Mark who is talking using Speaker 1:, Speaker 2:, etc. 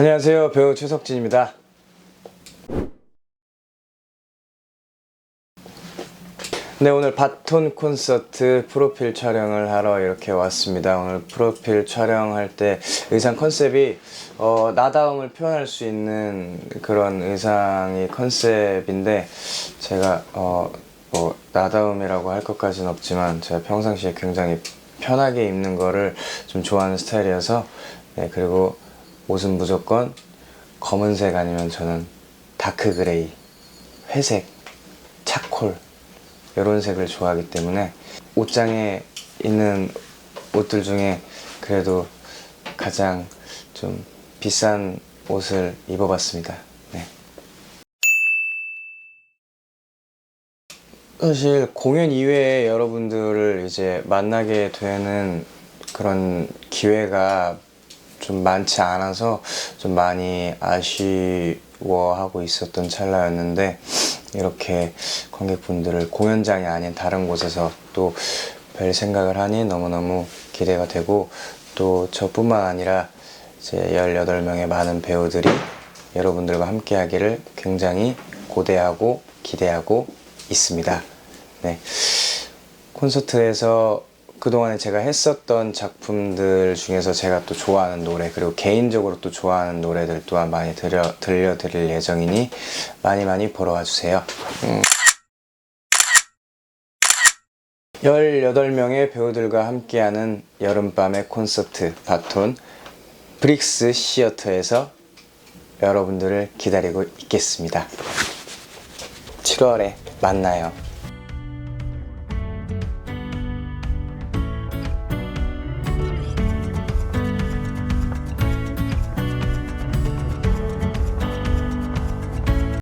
Speaker 1: 안녕하세요. 배우 최석진입니다. 네, 오늘 바톤 콘서트 프로필 촬영을 하러 이렇게 왔습니다. 오늘 프로필 촬영할 때 의상 컨셉이 어, 나다움을 표현할 수 있는 그런 의상이 컨셉인데 제가 어, 뭐 나다움이라고 할 것까지는 없지만 제가 평상시에 굉장히 편하게 입는 거를 좀 좋아하는 스타일이어서 네, 그리고 옷은 무조건 검은색 아니면 저는 다크 그레이, 회색, 차콜 이런 색을 좋아하기 때문에 옷장에 있는 옷들 중에 그래도 가장 좀 비싼 옷을 입어봤습니다. 네. 사실 공연 이외에 여러분들을 이제 만나게 되는 그런 기회가 좀 많지 않아서 좀 많이 아쉬워하고 있었던 찰나였는데 이렇게 관객분들을 공연장이 아닌 다른 곳에서 또 뵐 생각을 하니 너무너무 기대가 되고 또 저뿐만 아니라 이제 18명의 많은 배우들이 여러분들과 함께 하기를 굉장히 고대하고 기대하고 있습니다. 네. 콘서트에서 그동안에 제가 했었던 작품들 중에서 제가 또 좋아하는 노래 그리고 개인적으로 또 좋아하는 노래들 또한 많이 들려, 들려드릴 예정이니 많이 많이 보러 와주세요. 음. 18명의 배우들과 함께하는 여름밤의 콘서트 바톤 브릭스 시어터에서 여러분들을 기다리고 있겠습니다. 7월에 만나요.